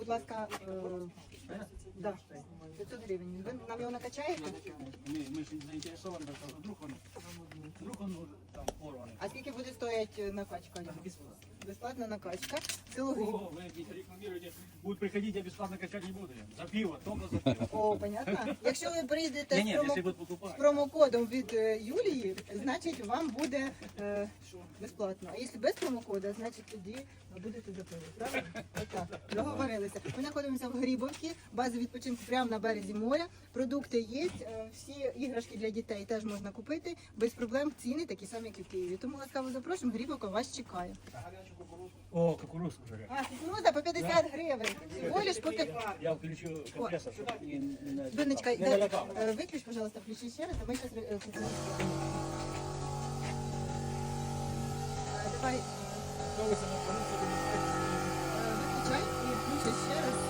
будь ласка, е, да, 500 гривень. Ви нам його накачаєте? Мы, мы же заинтересованы, потому что вдруг он, вдруг он там порванный. А скільки буде стоїти накачка? Бесплатно. Безплатна накачка. Кілограм. О, вы здесь приходить, я бесплатно качать не буду. За пиво, только за пиво. О, понятно. Якщо ви прийдете Не, з, не, промо... если будут з промокодом від е, Юлії, значить вам буде е, безплатно. А якщо без промокода, значить тоді ви будете за пиво. Правильно? Отак. Договорилися. Ми знаходимося в Грибовці, база відпочинку прямо на березі моря. Продукти є, е, всі іграшки для дітей теж можна купити. Без проблем ціни такі самі, як і в Києві. Тому ласкаво запрошуємо, Грибовка вас чекає. О, кукурузку жарят. А, кукуруза по 50 гривень. Всього лиш по 50 Я включу компрессор, чтобы не, не, Донечка, не да, налякав. е, виключ, пожалуйста, включи ще раз, а кукурузку. Давай, е, саме виключай і включи ще